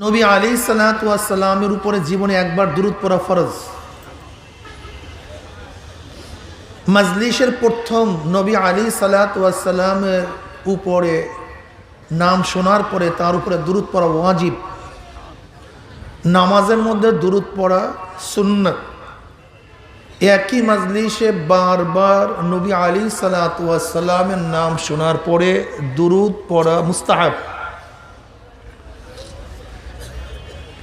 নবী আলী সালাতামের উপরে জীবনে একবার দূরত পড়া ফরজ। মাজলিসের প্রথম নবী আলী সালাতামের উপরে নাম শোনার পরে তার উপরে দূরত পড়া ওয়াজিব। নামাজের মধ্যে দূরত পড়া সুন্নত। একই মাজলিসে বারবার নবী আলী সালাতামের নাম শোনার পরে দুরুদ পড়া মুস্তাহাব।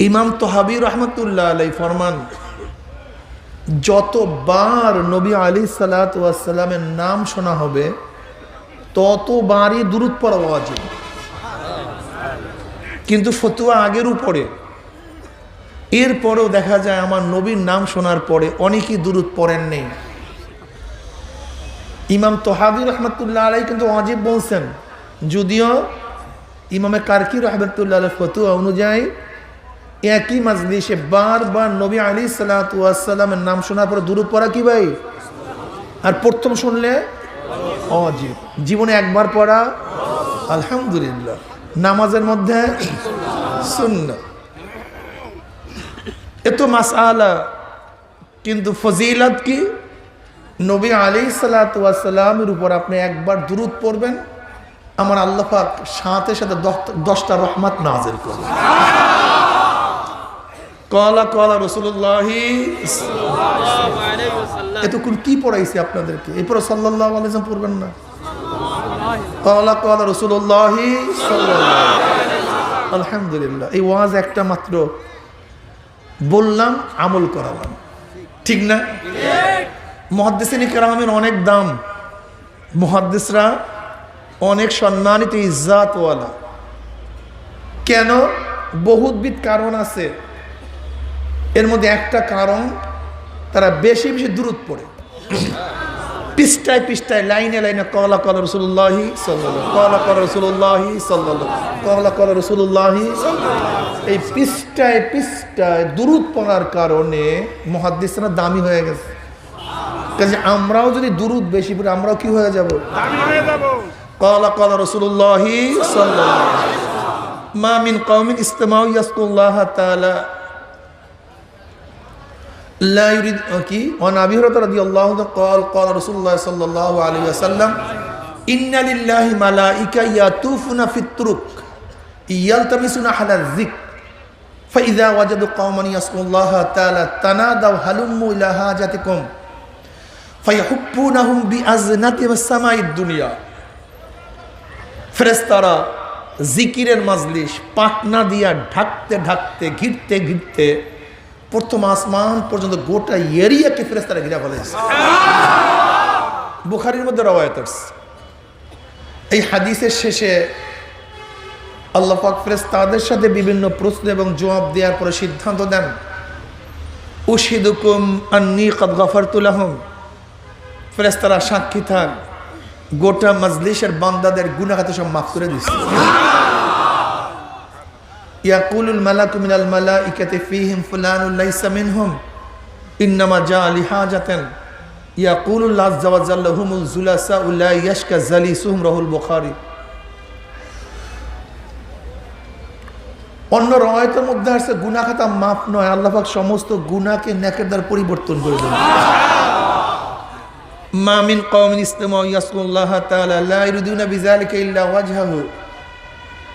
ইমাম তোহাবি রহমতুল্লাহ আলাই ফরমান, যতবার নবী আলী সালাতামের নাম শোনা হবে, ততবারই দূরত পড়া ওয়াজিব। কিন্তু ফতুয়া আগের উপরে। এরপরেও দেখা যায় আমার নবীর নাম শোনার পরে অনেকেই দূরত পড়েন নেই। ইমাম তোহাবি রহমতুল্লাহ আলাই কিন্তু অজিব বলছেন, যদিও ইমামে কারকি রহমতুল্লাহ ফতুয়া অনুযায়ী একই মাজলিসে বারবার নবী আলী সালাতামের নাম শোনার পরে দূরত পড়া কি ভাই? আর প্রথম শুনলে অজিব। জীবনে একবার পড়া আলহামদুলিল্লাহ। নামাজের মধ্যে শূন্য এত মাস আলা কিন্তু ফজিলত কি? নবী আলী সালাতামের উপর আপনি একবার দূরত পড়বেন, আমার আল্লাহ পাক সাথে সাথে দশটা রহমত নাজেল করবেন। কলা কলা রসুল্লাহি এতক্ষণ কি পড়াইছি আপনাদেরকে? এরপরে সাল্লাহ আলাইসাম পড়বেন না। কলা কলা রসুল্লাহি আলহামদুলিল্লাহ। এই ওয়াজ একটা মাত্র বললাম আমল করালাম। ঠিক না? মহাদ্দেসিনী কেরামের অনেক দাম। মহাদ্দেসরা অনেক সম্মানিত ইজ্জাতওয়ালা। কেন? বহুতবিধ কারণ আছে। এর মধ্যে একটা কারণ তারা বেশি বেশি দূরত পড়ে। পৃষ্ঠায় পৃষ্ঠায় লাইনে লাইনে কলা কলা রসুল্লাহি সাল্লাহ কলা কলা রসুল্লাহি সাল্লাহ কলা কলা রসুল্লাহি এই পৃষ্ঠায় পৃষ্ঠায় দূরত পড়ার কারণে মহাদ্দিসরা দামি হয়ে গেছে। কাজে আমরাও যদি দূরত বেশি পড়ি আমরাও কি হয়ে যাব? কলা কলা রসুল্লাহি সাল্লাহ মা মিন কওমিন ইস্তেমাউ ইয়াসকুল্লাহ তাআলা لا يريد কি عن ابي هريره رضي الله عنه قال قال رسول الله صلى الله عليه وسلم ان لله ملائكه يطوفون في الطرق يلتمسون اهل الذكر فاذا وجدوا قوما يذكرون الله تعالى تنادوا هلموا الى حاجتكم فيحبونهم بأزنتهم السماء الدنيا ফেরেস্তারা জিকিরের মাজলিস পাটনা দিয়া ঢাকতে ঢাকতে ঘিরতে ঘিরতে প্রথম আসমান পর্যন্ত গোটা এরিয়াকে ফেরেস্তারা ঘিরা ফেলেছে বুখারির মধ্যে রওয়ায়ত এই হাদিসের শেষে আল্লাহ পাক ফেরেস্তাদের সাথে বিভিন্ন প্রশ্ন এবং জবাব দেওয়ার পরে সিদ্ধান্ত দেন উশিদুকুম আন্নি কদ গফরতুলাহম ফেরেস্তারা সাক্ষী থাক গোটা মজলিসের বান্দাদের গুনাহাতে সব মাফ করে দিচ্ছে ইয়াকুলুল মালাকু মিনাল মালাইকাতি ফীহিম ফুলানুন লাইসা মিনহুম। ইন্নামা জা লিহাজাতান ইয়াকুলুল আযজা ওয়া জাল্লা হুমুল জুলাসা উলা ইয়াশকা জালিসুহুম, রাহুল অন্য রওয়ায়তের মধ্যে আছে গুনাহ খাতা মাফ নয়, আল্লাহ পাক সমস্ত গুনাহকে নেকের দ্বারা পরিবর্তন করে দেন মা মিন কওমিন ইসলামু ইয়াসকুল্লাহ তাআলা, লা ইরিদুনা ইল্লা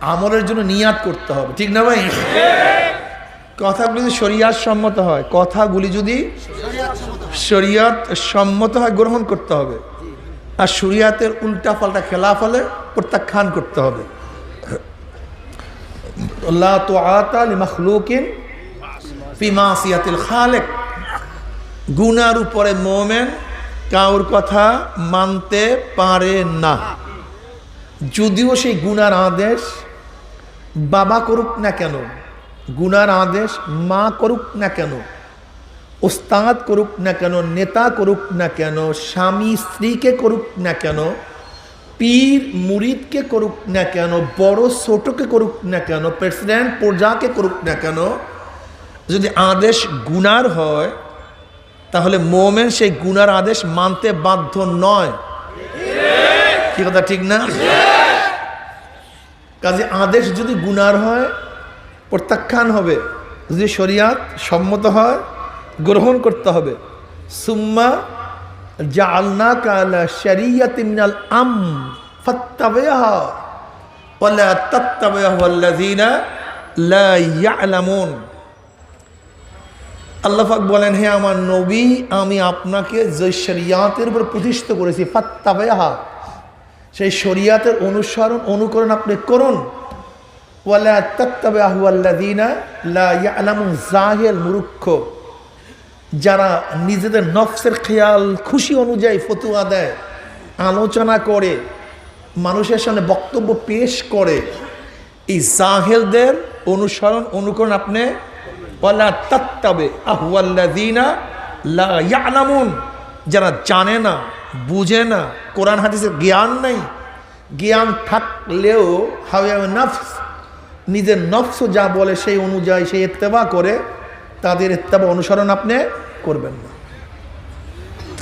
আমলের জন্য নিয়াত করতে হবে, ঠিক না ভাই? কথাগুলি যদি শরিয়াত সম্মত হয়, কথাগুলি যদি শরিয়াত সম্মত হয়, গ্রহণ করতে হবে। আর শরিয়াতের উল্টা পাল্টা খেলা ফলে প্রত্যাখ্যান করতে হবে। তো খালেক। গুনার উপরে মোমেন কাউর কথা মানতে পারে না। যদিও সেই গুনার আদেশ বাবা করুক না কেন, গুনার আদেশ মা করুক না কেন, ওস্তাদ করুক না কেন, নেতা করুক না কেন, স্বামী স্ত্রীকে করুক না কেন, পীর মুরিদকে করুক না কেন, বড় ছোটকে করুক না কেন, প্রেসিডেন্ট প্রজাকে করুক না কেন, যদি আদেশ গুনার হয়, তাহলে মোমেন সেই গুনার আদেশ মানতে বাধ্য নয়। কি কথা, ঠিক না? কাজে আদেশ যদি গুনার হয়, প্রত্যাখ্যান হবে। যদি শরিয়াত সম্মত হয়, গ্রহণ করতে হবে। সুম্মা যা জালনা কালা শরিয়ত মিনাল আম আল্লাহাক বলেন, হে আমার নবী, আমি আপনাকে যে শরিয়াতের উপর প্রতিষ্ঠিত করেছি, ফাত্তাবেহা সেই শরিয়াতের অনুসরণ, অনুকরণ আপনি করুন। ওয়ালা জাহেল মুরুক্ষ যারা নিজেদের নফসের খেয়াল খুশি অনুযায়ী ফতুয়া দেয়, আলোচনা করে, মানুষের সামনে বক্তব্য পেশ করে, এই জাহেলদের অনুসরণ, অনুকরণ আপনি ওয়ালা তাত্তাবে লা যারা জানে না বুঝে না, কোরআন হাদিসের জ্ঞান নেই। জ্ঞান থাকলেও হাওয়া নফস, নিজের নফস যা বলে সেই অনুযায়ী সেই ইত্তেবা করে, তাদের ইত্তেবা অনুসরণ আপনি করবেন না।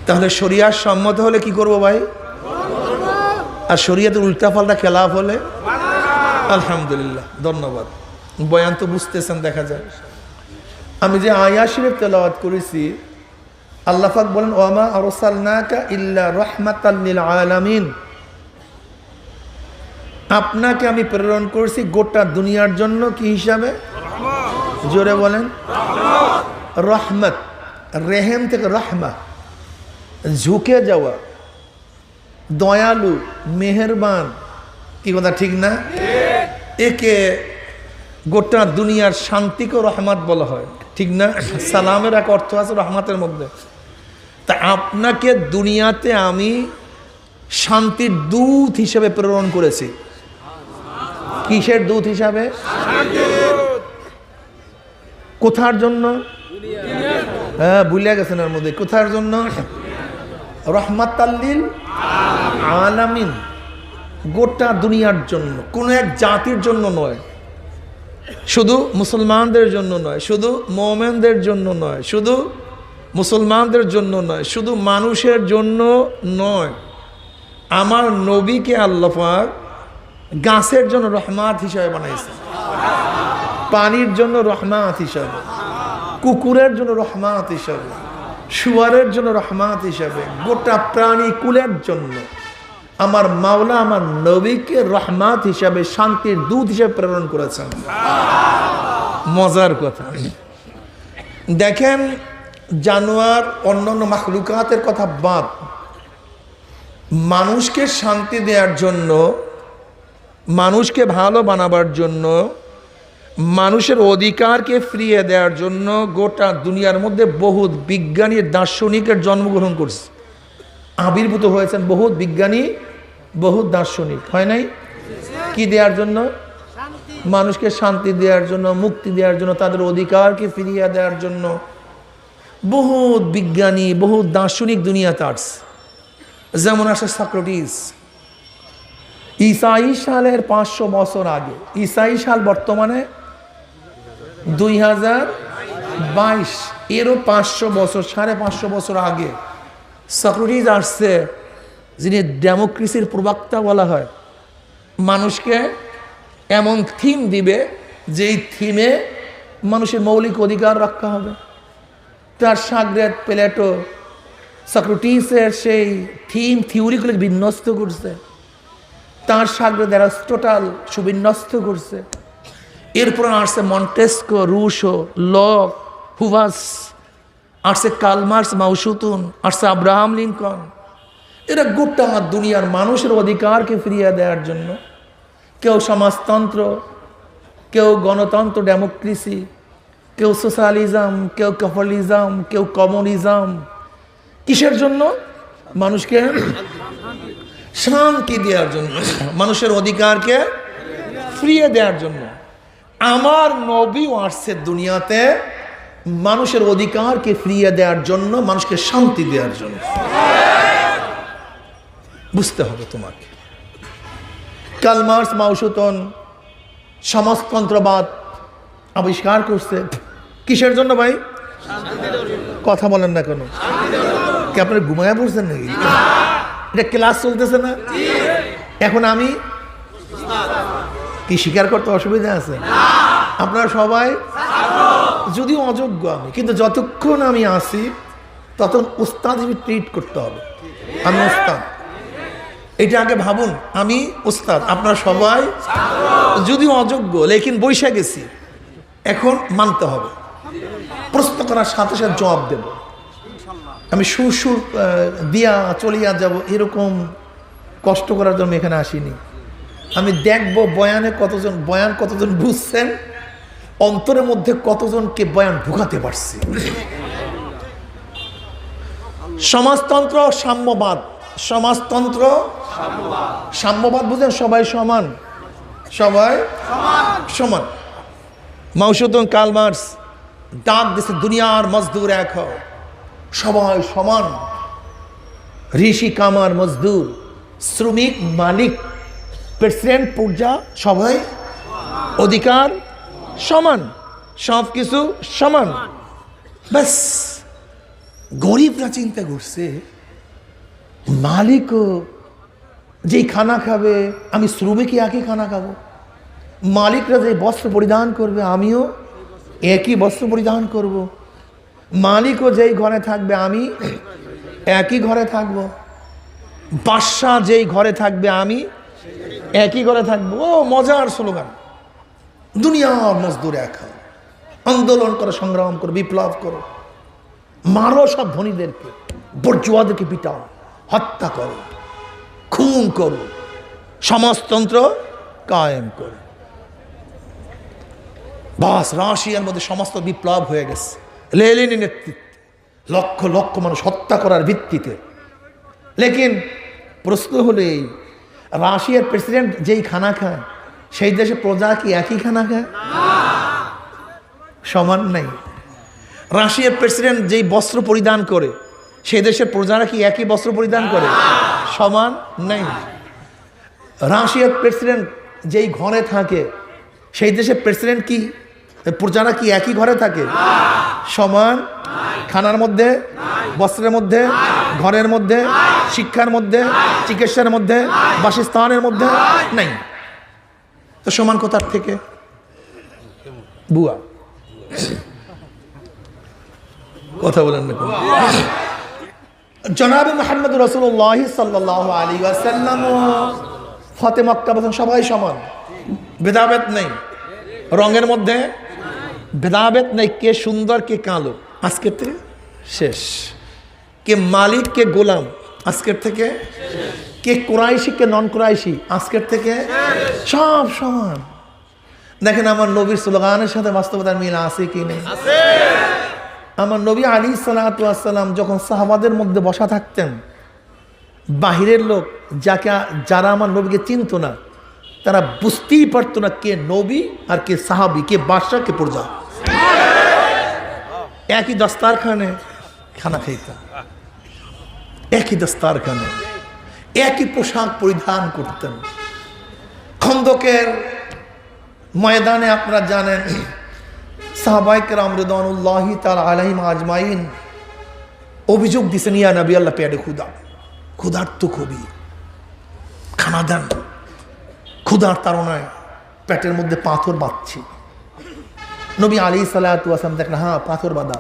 তাহলে শরিয়ার সম্মত হলে কি করব ভাই? আর শরিয়াতের উল্টাপাল্টা খেলাফ হলে? আলহামদুলিল্লাহ, ধন্যবাদ। বয়ান তো বুঝতেছেন, দেখা যায় আমি যে আয়া শরীফ তেলাওয়াত করেছি আল্লাহাক বলেন, ওয়ামা আরসালনাকা ইল্লা রহমাতাল্লিল আলামিন। আপনাকে আমি প্রেরণ করছি গোটা দুনিয়ার জন্য, কি হিসাবে? জোরে বলেন। রহমত, রেহেম থেকে রহমা, ঝুঁকে যাওয়া, দয়ালু, মেহেরবান, কি কথা ঠিক না? একে গোটা দুনিয়ার শান্তিকে রহমত বলা হয়, ঠিক না? সালামের এক অর্থ আছে রহমতের মধ্যে। আপনাকে দুনিয়াতে আমি শান্তির দূত হিসেবে প্রেরণ করেছি। কিসের দূত হিসাবে? কোথার জন্য? হ্যাঁ ভুলে গেছেন এর মধ্যে। কোথার জন্য? রহমাতাল্লিল আলামিন। গোটা দুনিয়ার জন্য, কোনো এক জাতির জন্য নয়। শুধু মুসলমানদের জন্য নয়, শুধু মোমেনদের জন্য নয়, শুধু মুসলমানদের জন্য নয়, শুধু মানুষের জন্য নয়। আমার নবীকে আল্লাপাক গাছের জন্য রহমাত হিসাবে বানাইছে পানির জন্য রহমাত হিসাবে। কুকুরের জন্য রহমাত হিসাবে। শুয়ারের জন্য রহমাত হিসাবে। গোটা প্রাণী কুলের জন্য। আমার মাওলা আমার নবীকে রহমাত হিসাবে, শান্তির দূত হিসাবে প্রেরণ করেছেন। মজার কথা। দেখেন জানোয়ার, অন্যান্য মাখলুকাতের কথা বাদ। মানুষকে শান্তি দেওয়ার জন্য, মানুষকে ভালো বানাবার জন্য, মানুষের অধিকারকে ফিরিয়ে দেওয়ার জন্য গোটা দুনিয়ার মধ্যে বহুত বিজ্ঞানী, দার্শনিকের জন্মগ্রহণ করছে। আবির্ভূত হয়েছেন বহুত বিজ্ঞানী, বহুত দার্শনিক, হয় নাই? কি দেওয়ার জন্য? মানুষকে শান্তি দেওয়ার জন্য, মুক্তি দেওয়ার জন্য, তাদের অধিকারকে ফিরিয়ে দেওয়ার জন্য। বহুত বিজ্ঞানী, বহুত দার্শনিক দুনিয়াতে আসছে যেমন আসে সক্রেটিস। ইসাই সালের পাঁচশো বছর আগে, ইসাই সাল বর্তমানে দুই হাজার বাইশ, এরও পাঁচশো বছর, সাড়ে পাঁচশো বছর আগে। সক্রেটিস আসছে, যিনি ডেমোক্রেসির প্রবক্তা বলা হয়। মানুষকে এমন থিম দিবে, যেই থিমে মানুষের মৌলিক অধিকার রক্ষা হবে। তার সাগরেত প্লেটো সক্রেটিসের সেই থিম থিওরিগুলো বিন্যস্ত করছে। তার সাগরেদ টোটাল সুবিন্যস্ত করছে। এরপর আসছে মন্টেস্কো, রুশো, লক, হুভাস, আসছে কালমার্স মাউসুতুন, আসছে আব্রাহাম লিঙ্কন। এরা গোটা আমার দুনিয়ার মানুষের অধিকারকে ফিরিয়ে দেওয়ার জন্য কেউ সমাজতন্ত্র, কেউ গণতন্ত্র, ডেমোক্রেসি কেউ সোশ্যালিজম কেউ ক্যাপিটালিজম কেউ কমিউনিজম কিসের জন্য? মানুষকে শান্তি দেওয়ার জন্য। মানুষের অধিকারকে ফিরিয়ে দেওয়ার জন্য। আমার নবী আসছে দুনিয়াতে মানুষের অধিকারকে ফিরিয়ে দেওয়ার জন্য, মানুষকে শান্তি দেওয়ার জন্য। বুঝতে হবে তোমাকে। কালমার্স মাউসুতন সমাজতন্ত্রবাদ আবিষ্কার করছে। কিসের জন্য ভাই? কথা বলেন না কেন। কি আপনার ঘুমায়া পড়ছেন নাকি? এটা ক্লাস চলতেছে না? এখন আমি কি স্বীকার করতে অসুবিধা আছে? আপনারা সবাই যদিও অযোগ্য আমি, কিন্তু যতক্ষণ আমি আসি ততক্ষণ উস্তাদ হিসেবে ট্রিট করতে হবে। আমি উস্তাদ। এটা আগে ভাবুন, আমি উস্তাদ। আপনারা সবাই যদিও অযোগ্য, লেকিন বৈশা গেছি, এখন মানতে হবে। প্রশ্ন করার সাথে সাথে জবাব দেব। আমি সুর সুর দিয়া চলিয়া যাব, এরকম কষ্ট করার জন্য এখানে আসিনি। আমি দেখব বয়ানে কতজন, বয়ান কতজন বুঝছেন, অন্তরের মধ্যে কতজনকে বয়ান ঢুকাতে পারছি। সমাজতন্ত্র, সাম্যবাদ। সমাজতন্ত্র, সাম্যবাদ বুঝেন সবাই সমান। সবাই সমান। মাউসুদন কালমার্স ডাক দিছে দুনিয়ার মজদুর এক। সবাই সমান। ঋষি কামার মজদুর, শ্রমিক মালিক, প্রেসিডেন্ট পূজা সবাই অধিকার সমান সব কিছু সমান। ব্যাস, গরিবরা চিন্তা করছে, মালিকও যেই খানা খাবে, আমি শ্রমিকই একই খানা খাব। মালিকরা যে বস্ত্র পরিধান করবে, আমিও একই বস্ত্র পরিধান করব। মালিকও যেই ঘরে থাকবে, আমি একই ঘরে থাকব। বাদশাহ যেই ঘরে থাকবে, আমি একই ঘরে থাকব। ও, মজার স্লোগান। দুনিয়ার মজদুর এক আন্দোলন করো, সংগ্রাম করো, বিপ্লব করো। মারো সব ধনীদেরকে, বর্জুয়াদেরকে পিটাও, হত্যা করো, খুন করো। সমাজতন্ত্র কায়েম করো। বাস, রাশিয়ার মধ্যে সমস্ত বিপ্লব হয়ে গেছে। লেলিনের নেতৃত্বে লক্ষ লক্ষ মানুষ হত্যা করার ভিত্তিতে। লেকিন প্রশ্ন হলো এই, রাশিয়ার প্রেসিডেন্ট যেই খানা খায়, সেই দেশে প্রজা কি একই খানা খায়? সমান নাই। রাশিয়ার প্রেসিডেন্ট যেই বস্ত্র পরিধান করে, সেই দেশের প্রজারা কি একই বস্ত্র পরিধান করে? সমান নেই। রাশিয়ার প্রেসিডেন্ট যেই ঘরে থাকে, সেই দেশের প্রেসিডেন্ট কি প্রজারা কি একই ঘরে থাকে? সমান? খানার মধ্যে? বস্ত্রের মধ্যে? ঘরের মধ্যে? শিক্ষার মধ্যে? চিকিৎসার মধ্যে? বাসস্থানের মধ্যে? নাই। তো সমান কোথার থেকে? বুয়া। কথা বলেন না? জনাব মোহাম্মদ রসুল্লাহ সাল্লাহ আলী আসাল্লাম ফতে মক্কা সবাই সমান। ভেদাভেদ নেই। রঙের মধ্যে ভেদাভেদ নেই, কে সুন্দর, কে কালো। আজকের থেকে শেষ। কে মালিক, কে গোলাম। আজকের থেকে কে কোরাইশি, কে নন কোরাইশি আজকের থেকে সব সমান। দেখেন আমার নবীর স্লোগানের সাথে বাস্তবতার মিল আছে কি নেই? আমার নবী আলী সালাতাম যখন সাহাবাদের মধ্যে বসা থাকতেন, বাহিরের লোক যাকে, যারা আমার নবীকে চিনত না, তারা বুঝতেই পারতো না কে নবী আর কে সাহাবি, কে বাদশাহ, কে প্রজা। একই দস্তারখানে খানা খাইতাম। একই দস্তারখানে, একই পোশাক পরিধান করতেন। খন্দকের ময়দানে আপনারা জানেন সাহাবাইকের আমরদানুল্লাহি তার আলাইম আজমাইন অভিযোগ দিছেন, ইয়া নবী আল্লাহ পেয়ারে ক্ষুদা তো খুবই খানা দেন। ক্ষুধার তাড়নায় পেটের মধ্যে পাথর বাঁধছি। নবী আলী সালাতাম দেখেন হ্যাঁ পাথর বাঁধা।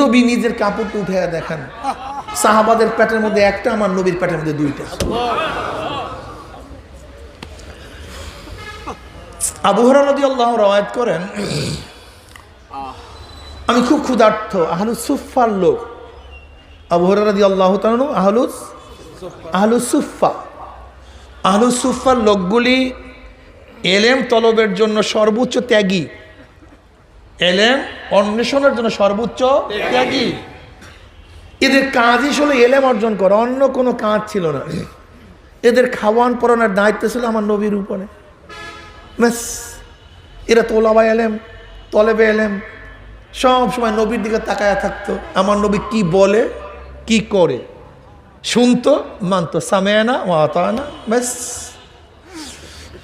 নবী নিজের কাপড়টা উঠে দেখেন। সাহাবাদের পেটের মধ্যে একটা, আমার নবীর পেটের মধ্যে দুইটা। আবুহরা নদী আল্লাহ রওয়ায়ত করেন, আমি খুব ক্ষুধার্থ আহলুস সুফার লোক। আবুহরা নদী আল্লাহ তালু আহলুস আহলুস সুফা আহলুস সুফার লোকগুলি এলেম তলবের জন্য সর্বোচ্চ ত্যাগী। এলেম অন্বেষণের জন্য সর্বোচ্চ ত্যাগী। এদের কাজই ছিল এলেম অর্জন করা, অন্য কোনো কাজ ছিল না। এদের খাওয়ান পরানোর দায়িত্ব ছিল আমার নবীর উপরে। ব্যাস, এরা তোলাবা এলেম, তলেবে এলেম, সব সময় নবীর দিকে তাকায়া থাকতো। আমার নবী কি বলে, কি করে? শুনতো, মানতো, সামেয়ানা ও আতানা, ব্যাস।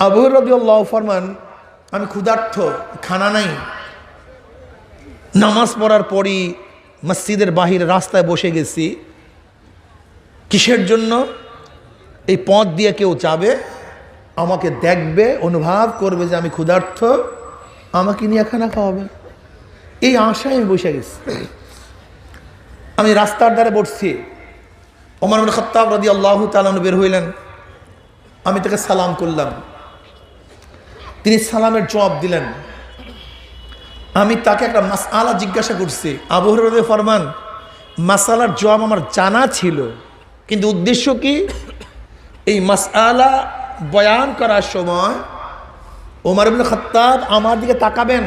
আবু রবিউল্লাহ ফরমান, আমি ক্ষুধার্থ খানা নাই। নামাজ পড়ার পরই মসজিদের বাহির রাস্তায় বসে গেছি। কিসের জন্য? এই পথ দিয়ে কেউ যাবে, আমাকে দেখবে, অনুভব করবে যে আমি ক্ষুধার্থ আমাকে নিয়ে খানা খাওয়াবে। এই আশায় আমি বসে গেছি। আমি রাস্তার ধারে বসছি। ওমর খত্তাব রাদি আল্লাহ তালন বের হইলেন। আমি তাকে সালাম করলাম। তিনি সালামের জবাব দিলেন। আমি তাকে একটা মাসআলা জিজ্ঞাসা করছি। আবহরদে ফরমান মাসালার জবাব আমার জানা ছিল, কিন্তু উদ্দেশ্য কি? এই মাসআলা বয়ান করার সময় ওমর ইবনে খত্তাব আমার দিকে তাকাবেন,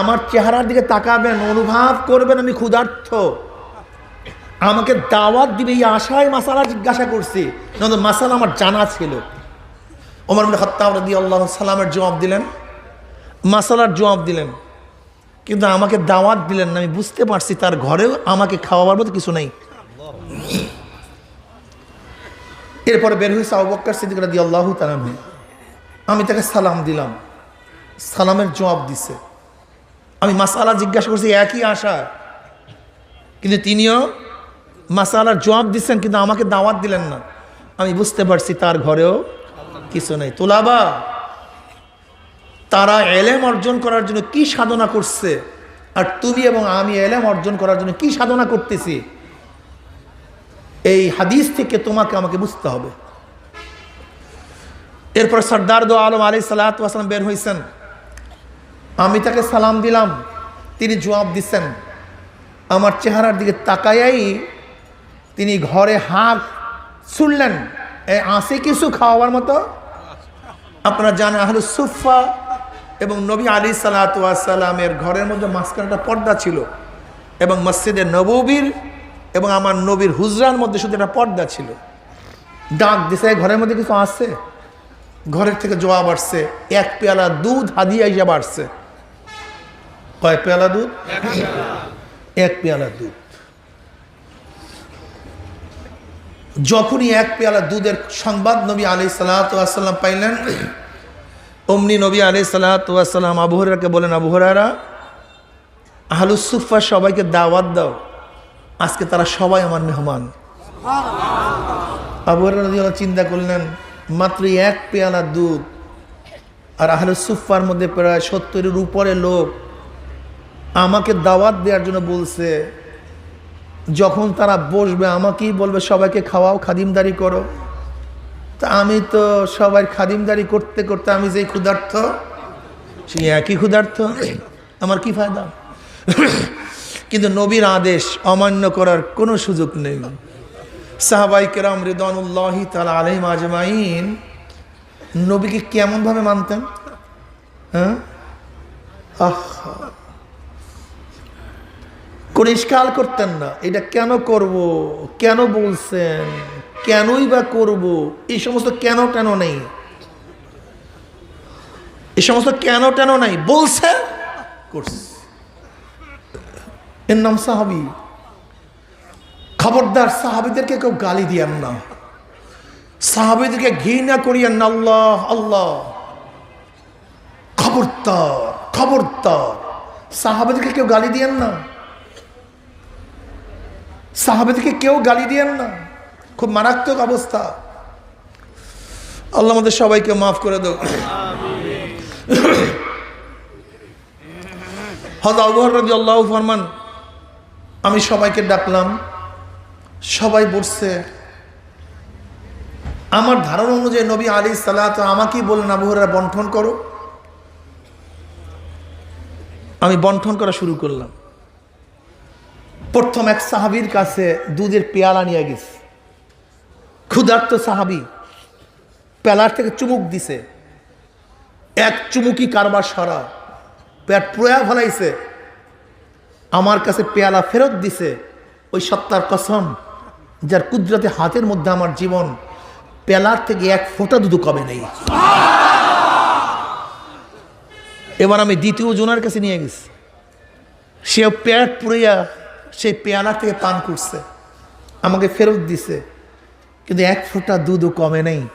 আমার চেহারার দিকে তাকাবেন, অনুভব করবেন আমি ক্ষুধার্থ আমাকে দাওয়াত দিবে এই আশায় মাসালা জিজ্ঞাসা করছি, নয়তো মাসালা আমার জানা ছিল। ওমর ইবনে খত্তাব রাদি আল্লাহ সালামের জবাব দিলেন মাসালার জবাব দিলেন। কিন্তু আমাকে দাওয়াত দিলেন না, আমি বুঝতে পারছি তার ঘরেও আমাকে খাওয়াবার মতো কিছু নেই। এরপরে বের হয়েছে আবক্কর সিদ্দিক রাদি আল্লাহ তালামে আমি তাকে সালাম দিলাম। সালামের জবাব দিছে। আমি মাসালা জিজ্ঞাসা করছি, একই আশা। কিন্তু তিনিও মাসালার জবাব দিচ্ছেন কিন্তু আমাকে দাওয়াত দিলেন না। আমি বুঝতে পারছি তার ঘরেও কিছু নেই। তোলাবা তারা এলেম অর্জন করার জন্য কি সাধনা করছে? আর তুমি এবং আমি এলেম অর্জন করার জন্য কি সাধনা করতেছি? এই হাদিস থেকে তোমাকে আমাকে বুঝতে হবে। এরপর সর্দার দো আলম আলী সালাতাম বের হয়েছেন আমি তাকে সালাম দিলাম, তিনি জবাব দিচ্ছেন আমার চেহারার দিকে তাকায়াই তিনি ঘরে হাঁক শুনলেন এ আসে কিছু খাওয়াবার মতো? আপনারা জানেন আহলু সুফা এবং নবী আলী সালাতামের ঘরের মধ্যে মাঝখানটা পর্দা ছিল এবং মসজিদের নবীর এবং আমার নবীর হুজরার মধ্যে শুধু একটা পর্দা ছিল। ডাক দিছে ঘরের মধ্যে কিছু আসছে ঘরের থেকে জবাব আসছে, এক পেয়ালা দুধ হাদিয়া হিসাবে আসছে। কয় পেয়ালা দুধ? এক পেয়ালা দুধ। যখনই এক পেয়ালা দুধের সংবাদ নবী আলি সাল্লাম পাইলেন অমনি নবী আলি সাল্লাম আবহরাকে বলেন আবহরারা আহলুসুফা সবাইকে দাওয়াত দাও। আজকে তারা সবাই আমার মেহমান। আবহরা চিন্তা করলেন, মাত্র এক পেয়ালা দুধ আর আহলুসুফার মধ্যে প্রায় সত্তরের উপরে লোক আমাকে দাওয়াত দেওয়ার জন্য বলছে, যখন তারা বসবে আমাকেই বলবে, সবাইকে খাওয়াও, খাদিমদারি করো। তা আমি তো সবাই খাদিমদারি করতে করতে আমি যেই ক্ষুধার্থ সেই একই ক্ষুধার্থ আমার কি ফায়দা? কিন্তু নবীর আদেশ অমান্য করার কোনো সুযোগ নেই। সাহাবাই কেরাম রিদানুল্লাহি তালা আলহিম আজমাইন নবীকে কেমনভাবে মানতেন? হ্যাঁ? আহ! কোন ইস্কাল করতেন না। এটা কেন করব? কেন বলছেন? কেনই বা করব? এই সমস্ত কেন কেন নেই। এই সমস্ত কেন কেন নাই? বলছে? করছে। এর নাম সাহাবি। খবরদার সাহাবিদেরকে কেউ গালি দিয়েন না। সাহাবিদেরকে ঘৃণা করিয়েন না। আল্লাহ আল্লাহ। খবরদার খবরদার। সাহাবিদেরকে কেউ গালি দিয়েন না। সাহাবেদিকে কেউ গালি দিয়েন না। খুব মারাত্মক অবস্থা। আল্লাহ আমাদের সবাইকে মাফ করে দেব হজ আল্লাহ ফরমান, আমি সবাইকে ডাকলাম। সবাই বসছে আমার ধারণা অনুযায়ী নবী আলী সালাত, আমাকেই বললেন আবহাওয়ারা বন্ঠন করো। আমি বন্টন করা শুরু করলাম। প্রথম এক সাহাবির কাছে দুধের পেয়ালা নিয়ে গেছে। ক্ষুধার্ত সাহাবি পেলার থেকে চুমুক দিছে। এক চুমুকি কারবার সারা, পেট প্রয়া ফলাইছে। আমার কাছে পেয়ালা ফেরত দিছে। ওই সত্তার কসম, যার কুদরতে হাতের মধ্যে আমার জীবন, পেলার থেকে এক ফোঁটা দুধু কবে নেই। এবার আমি দ্বিতীয় জনের কাছে নিয়ে গেছি। সে পেট পুড়িয়া সেই পেয়ালা থেকে পান করছে। আমাকে ফেরত দিছে। কিন্তু এক ফোঁটা দুধও কমে নেই।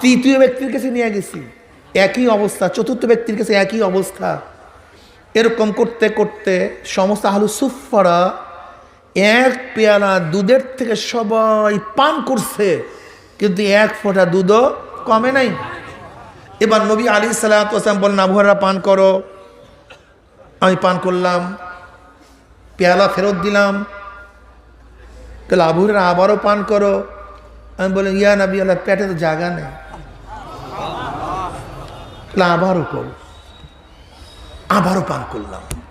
তৃতীয় ব্যক্তির কাছে নিয়ে গেছি। একই অবস্থা। চতুর্থ ব্যক্তির কাছে একই অবস্থা। এরকম করতে করতে সমস্ত আলু সুফারা এক পেয়ালা দুধের থেকে সবাই পান করছে। কিন্তু এক ফোঁটা দুধও কমে নাই। এবার নবী আলী সাল্লাম বলেন আবহাওয়ারা পান করো। আমি পান করলাম। পেয়ালা ফেরত দিলাম। তাহলে আবুরা আবারও পান করো। আমি বললাম, ইয়া নাবি, আল্লাহ, পেটে তো জায়গা নেই। তাহলে আবারও করো। আবারও পান করলাম।